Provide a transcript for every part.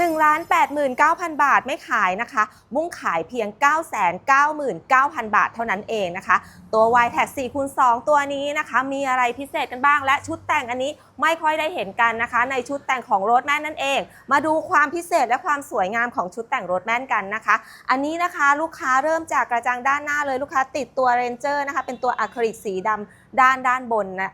1ล้าน89,000 บาทไม่ขายนะคะ มุ่งขายเพียง 999,000 บาทเท่านั้นเองนะคะ ตัว y t a g 4คูณ2ตัวนี้นะคะ มีอะไรพิเศษกันบ้าง และชุดแต่งอันนี้ไม่ค่อยได้เห็นกันนะคะ ในชุดแต่งของรถแมนนั่นเอง มาดูความพิเศษและความสวยงามของชุดแต่งรถแม่นกันนะคะ อันนี้นะคะลูกค้าเริ่มจากกระจังด้านหน้าเลยลูกค้าติดตัวเรนเจอร์นะคะ เป็นตัวอะคริลิกสีดำ ด้านด้านบนนะ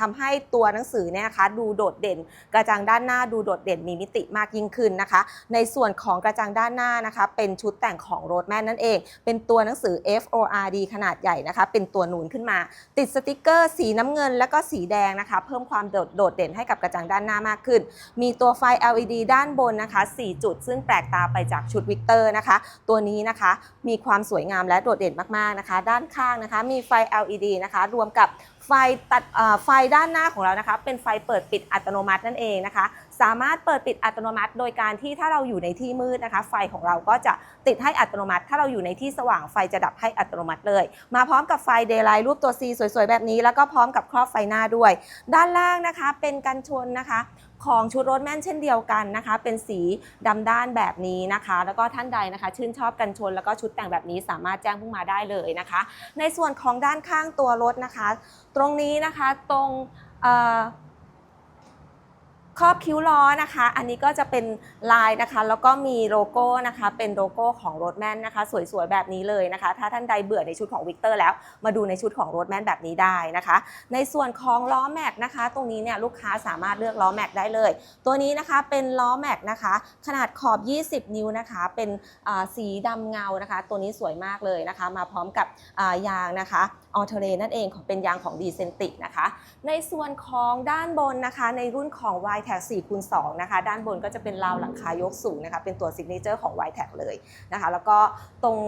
ทำให้ตัวหนังสือเนี่ยนะคะดูโดดเด่น กระจังด้านหน้าดูโดดเด่นมีมิติมากยิ่งขึ้นนะคะ ในส่วนของกระจังด้านหน้านะคะ เป็นชุดแต่งของโรถแมนนั่นเอง เป็นตัวหนังสือ FORD ขนาดใหญ่นะคะ เป็นตัวนูนขึ้นมา ติดสติกเกอร์สีน้ำเงิน และก็สีแดงนะคะ เพิ่มความโดดโดดเด่นให้กับกระจังด้านหน้ามากขึ้น มีตัวไฟ LED ด้านบนนะคะ 4 จุด ซึ่งแปลกตาไปจากชุดวิกเตอร์นะคะ ตัวนี้นะคะมีความสวยงามและโดดเด่นมากๆนะคะ ด้านข้างนะคะ มีไฟ LED นะคะ รวมกับไฟตัดไฟด้านหน้าของเรานะคะ เป็นไฟเปิดปิดอัตโนมัตินั่นเองนะคะ สามารถเปิดปิดอัตโนมัติ โดยการที่ถ้าเราอยู่ในที่มืดนะคะ ไฟของเราก็จะติดให้อัตโนมัติ ถ้าเราอยู่ในที่สว่างไฟจะดับให้อัตโนมัติเลย มาพร้อมกับไฟเดย์ไลท์รูปตัว C สวยๆ แบบนี้ แล้วก็พร้อมกับครอบไฟหน้าด้วย ด้านล่างนะคะเป็นกันชนนะคะ ของชุดรถแม่นเช่นเดียวกันนะคะ เป็นสีดำด้านแบบนี้นะคะ แล้วก็ท่านใดนะคะ ชื่นชอบกันชนแล้วก็ชุดแต่งแบบนี้สามารถแจ้งพุ่งมาได้เลยนะคะ ในส่วนของด้านข้างตัวรถนะคะ ตรงนี้นะคะตรง ครอบคิ้วล้อนะคะ อันนี้ก็จะเป็นลายนะคะ แล้วก็มีโลโก้นะคะ เป็นโลโก้ของรถแมนนะคะ สวยๆแบบนี้เลยนะคะ ถ้าท่านใดเบื่อในชุดของวิกเตอร์แล้ว มาดูในชุดของรถแมนแบบนี้ได้นะคะ ในส่วนของล้อแม็กนะคะ ตรงนี้เนี่ยลูกค้าสามารถเลือกล้อแม็กได้เลย ตัวนี้นะคะเป็นล้อแม็กนะคะ ขนาดขอบ 20 นิ้วนะคะ เป็นสีดำเงานะคะ ตัวนี้สวยมากเลยนะคะ มาพร้อมกับยางนะคะออเทเรนั่นเองของเป็นยางของดีเซนตินะคะ ในส่วนของด้านบนนะคะ ในรุ่นของ y t a g 4คูณ2นะคะ ด้านบนก็จะเป็นราวหลังคายกสูงนะคะ เป็นตัวซิกเนเจอร์ของ y t a g เลยนะคะ แล้วก็ตรง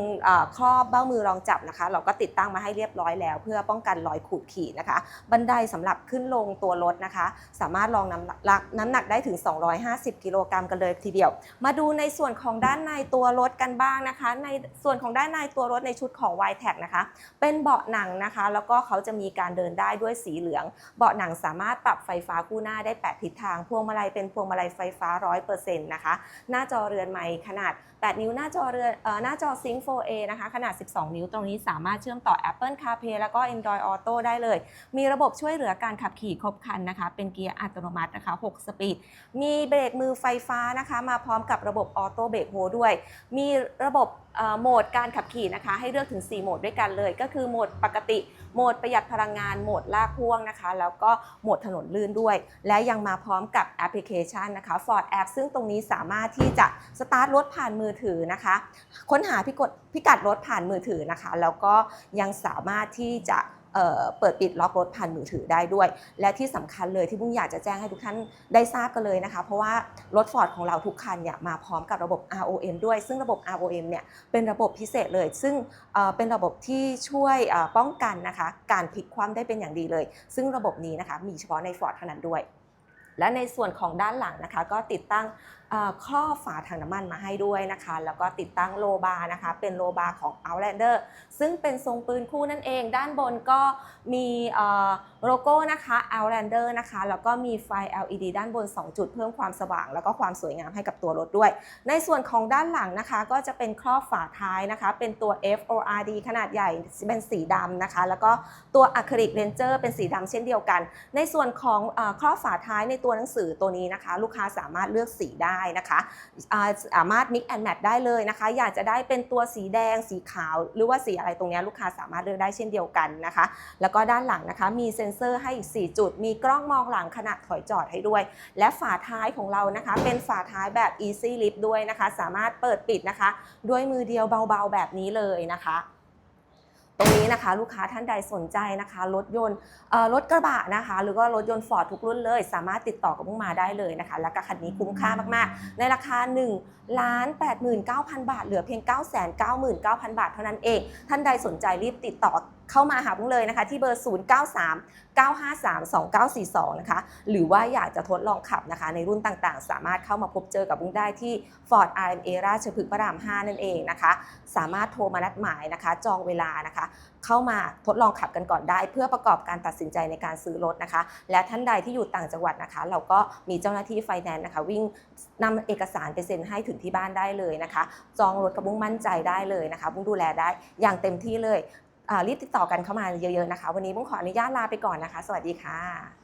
ครอบเบ้ามือรองจับนะคะ เราก็ติดตั้งมาให้เรียบร้อยแล้ว เพื่อป้องกันรอยขูดขีดนะคะ บันไดสำหรับขึ้นลงตัวรถนะคะ สามารถรองน้ำหนักน้ำหนักได้ถึง 250 กิโลกรัมกันเลยทีเดียว มาดูในส่วนของด้านในตัวรถกันบ้างนะคะ ในส่วนของด้านในตัวรถในชุดของ y t a g นะคะ เป็นเบาะหนังนะคะ แล้วก็เขาจะมีการเดินได้ด้วยสีเหลือง เบาะหนังสามารถปรับไฟฟ้าคู่หน้าได้ 8 ทิศทางวงมาลัยเป็นพวงมาลัยไฟฟ้า 100%นะคะหน้าจอเรือนไม้ขนาด 8 นิ้วหน้าจอเรือนเอ่อหน้าจอ Sync 4A นะคะขนาด 12 นิ้วตรงนี้สามารถเชื่อมต่อ Apple CarPlay แล้วก็ Android Auto ได้เลย มีระบบช่วยเหลือการขับขี่ครบครันนะคะ เป็นเกียร์อัตโนมัตินะคะ 6 สปีด มีเบรกมือไฟฟ้านะคะ มาพร้อมกับระบบออโต้เบรกโฮด้วย มีระบบโหมดการขับขี่นะคะ ให้เลือกถึง 4 โหมดด้วยกันเลย ก็คือโหมดปกติ โหมดประหยัดพลังงาน โหมดลากพ่วงนะคะ แล้วก็โหมดถนนลื่นด้วย และยังมาพร้อมกับแอปพลิเคชันนะคะ Ford App ซึ่งตรงนี้สามารถที่จะสตาร์ทรถผ่านมือถือนะคะ ค้นหาพิกดพิกัดรถผ่านมือถือนะคะ แล้วก็ยังสามารถที่จะ เเปิดปิดล็อกรถผ่านมือถือได้ด้วย และที่สำคัญเลยที่บุ้งอยากจะแจ้งให้ทุกท่านได้ทราบกันเลยนะคะ เพราะว่ารถฟอร์ดของเราทุกคันเนี่ยมาพร้อมกับระบบ ROM ด้วย ซึ่งระบบ ROM เนี่ยเป็นระบบพิเศษเลย ซึ่งเเป็นระบบที่ช่วยป้องกันนะคะการพลิกคว่ำได้เป็นอย่างดีเลย ซึ่งระบบนี้นะคะมีเฉพาะในฟอร์ดเท่านั้นด้วย และในส่วนของด้านหลังนะคะก็ติดตั้งเอ่อครอบฝาถังน้ำมันมาให้ด้วยนะคะ แล้วก็ติดตั้งโลบาร์นะคะ เป็นโลบาร์ของ Outlander ซึ่งเป็นทรงปืนคู่นั่นเอง ด้านบนก็มีโลโก้นะคะ Outlander นะคะ แล้วก็มีไฟ LED ด้านบน 2 จุดเพิ่มความสว่าง แล้วก็ความสวยงามให้กับตัวรถด้วย ในส่วนของด้านหลังนะคะ ก็จะเป็นครอบฝาท้ายนะคะ เป็นตัว FORD ขนาดใหญ่เป็นสีดำนะคะ แล้วก็ตัวอะคริลิกเลนเจอร์เป็นสีดำเช่นเดียวกัน ในส่วนของอครอบฝาท้ายในตัวหนังสือตัวนี้นะคะ ลูกค้าสามารถเลือกสีได้นะคะาสามารถ mix and match ได้เลยนะคะ อยากจะได้เป็นตัวสีแดงสีขาว หรือว่าสีอะไรตรงเนี้ยลูกค้าสามารถเลือกได้เช่นเดียวกันนะคะ แล้วก็ด้านหลังนะคะมีเซ็นเซอร์ให้อีก 4 จุด มีกล้องมองหลังขณะถอยจอดให้ด้วย และฝาท้ายของเรานะคะ เป็นฝาท้ายแบบ easy lift ด้วยนะคะ สามารถเปิดปิดนะคะ ด้วยมือเดียวเบาๆแบบนี้เลยนะคะ รงนี้นะคะ ลูกค้าท่านใดสนใจนะคะรถยนต์รถกระบะนะคะ หรือว่ารถยนต์ฟอร์ดทุกรุ่นเลย สามารถติดต่อกับพุ่งมาได้เลยนะคะ และก็คันนี้คุ้มค่ามากๆ ในราคา1ล้าน89,000 บาท เหลือเพียง 999,000 บาทเท่านั้นเอง ท่านใดสนใจรีบติดต่อเข้ามาหาบุ้งเลยนะคะ ที่เบอร์ 093 953 2942 นะคะ หรือว่าอยากจะทดลองขับนะคะ ในรุ่นต่างๆ สามารถเข้ามาพบเจอกับบุ้งได้ที่ Ford RMA ราชพฤกษ์พระราม 5 นั่นเองนะคะ สามารถโทรมานัดหมายนะคะ จองเวลานะคะเข้ามาทดลองขับกันก่อนได้ เพื่อประกอบการตัดสินใจในการซื้อรถนะคะ และท่านใดที่อยู่ต่างจังหวัดนะคะ เราก็มีเจ้าหน้าที่ไฟแนนซ์นะคะ วิ่งนำเอกสารไปเซ็นให้ถึงที่บ้านได้เลยนะคะ จองรถกับบุ้งมั่นใจได้เลยนะคะ บุ้งดูแลได้อย่างเต็มที่เลยอ่ารีบติดต่อกันเข้ามาเยอะๆนะคะ วันนี้บุ้งขออนุญาตลาไปก่อนนะคะ สวัสดีค่ะ